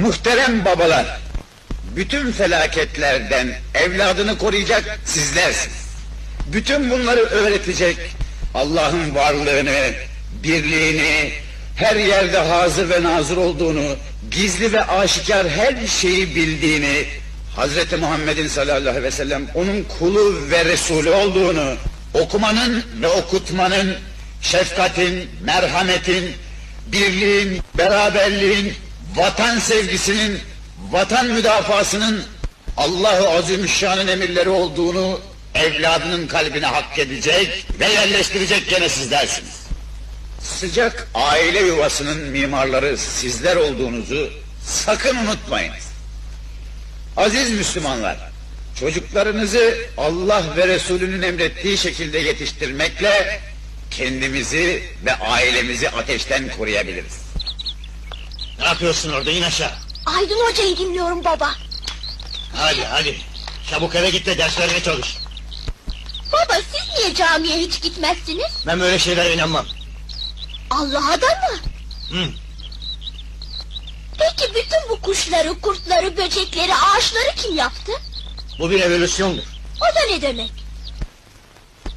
Muhterem babalar, bütün felaketlerden evladını koruyacak sizlersiniz. Bütün bunları öğretecek Allah'ın varlığını, birliğini, her yerde hazır ve nazır olduğunu, gizli ve aşikar her şeyi bildiğini, Hazreti Muhammed'in sallallahu aleyhi ve sellem onun kulu ve Resulü olduğunu, okumanın ve okutmanın, şefkatin, merhametin, birliğin, beraberliğin, vatan sevgisinin, vatan müdafasının Allahu Azimüşşan'ın emirleri olduğunu evladının kalbine hak edecek ve yerleştirecek gene sizlersiniz. Sıcak aile yuvasının mimarları sizler olduğunuzu sakın unutmayınız. Aziz Müslümanlar, çocuklarınızı Allah ve Resulünün emrettiği şekilde yetiştirmekle kendimizi ve ailemizi ateşten koruyabiliriz. Ne yapıyorsun orada in aşağı. Aydın Hoca'yı dinliyorum baba. Hadi hadi. Çabuk eve git de derslerine çalış. Baba siz niye camiye hiç gitmezsiniz? Ben böyle şeylere inanmam. Allah'a da mı? Hı. Peki bütün bu kuşları, kurtları, böcekleri, ağaçları kim yaptı? Bu bir evolüsyondur. O da ne demek?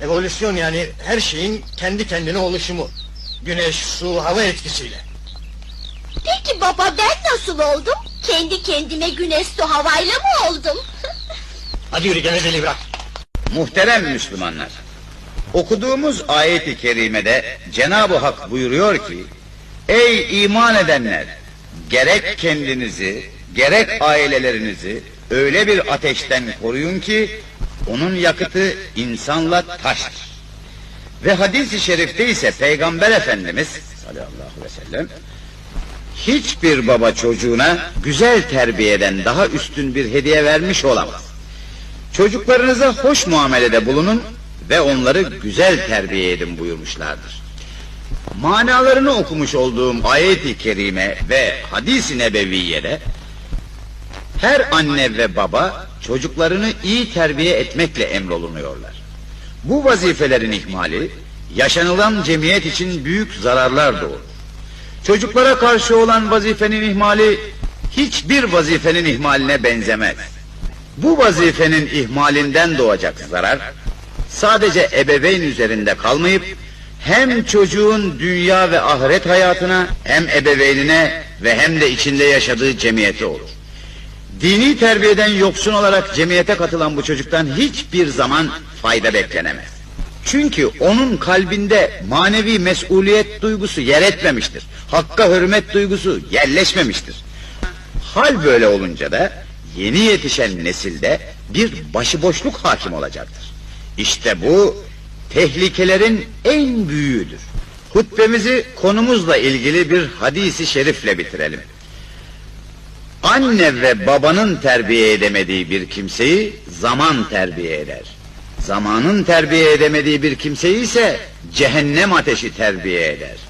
Evolüsyon yani her şeyin kendi kendine oluşumu. Güneş, su, hava etkisiyle. Peki baba ben nasıl oldum? Kendi kendime güneş su havayla mı oldum? Hadi yürü gevezeliği bırak. Muhterem Müslümanlar, okuduğumuz ayet-i kerimede Cenab-ı Hak buyuruyor ki, Ey iman edenler! Gerek kendinizi, gerek ailelerinizi öyle bir ateşten koruyun ki, onun yakıtı insanla taştır. Ve hadis-i şerifte ise Peygamber Efendimiz sallallahu aleyhi ve sellem, hiçbir baba çocuğuna güzel terbiyeden daha üstün bir hediye vermiş olamaz. Çocuklarınıza hoş muamelede bulunun ve onları güzel terbiye edin buyurmuşlardır. Manalarını okumuş olduğum ayet-i kerime ve hadis-i nebeviyede her anne ve baba çocuklarını iyi terbiye etmekle emrolunuyorlar. Bu vazifelerin ihmali yaşanılan cemiyet için büyük zararlar doğurur. Çocuklara karşı olan vazifenin ihmali hiçbir vazifenin ihmaline benzemez. Bu vazifenin ihmalinden doğacak zarar sadece ebeveyn üzerinde kalmayıp hem çocuğun dünya ve ahiret hayatına hem ebeveynine ve hem de içinde yaşadığı cemiyete olur. Dini terbiyeden yoksun olarak cemiyete katılan bu çocuktan hiçbir zaman fayda beklenemez. Çünkü onun kalbinde manevi mesuliyet duygusu yer etmemiştir. Hakka hürmet duygusu yerleşmemiştir. Hal böyle olunca da yeni yetişen nesilde bir başıboşluk hakim olacaktır. İşte bu tehlikelerin en büyüğüdür. Hutbemizi konumuzla ilgili bir hadisi şerifle bitirelim. Anne ve babanın terbiye edemediği bir kimseyi zaman terbiye eder. Zamanın terbiye edemediği bir kimseyi ise cehennem ateşi terbiye eder.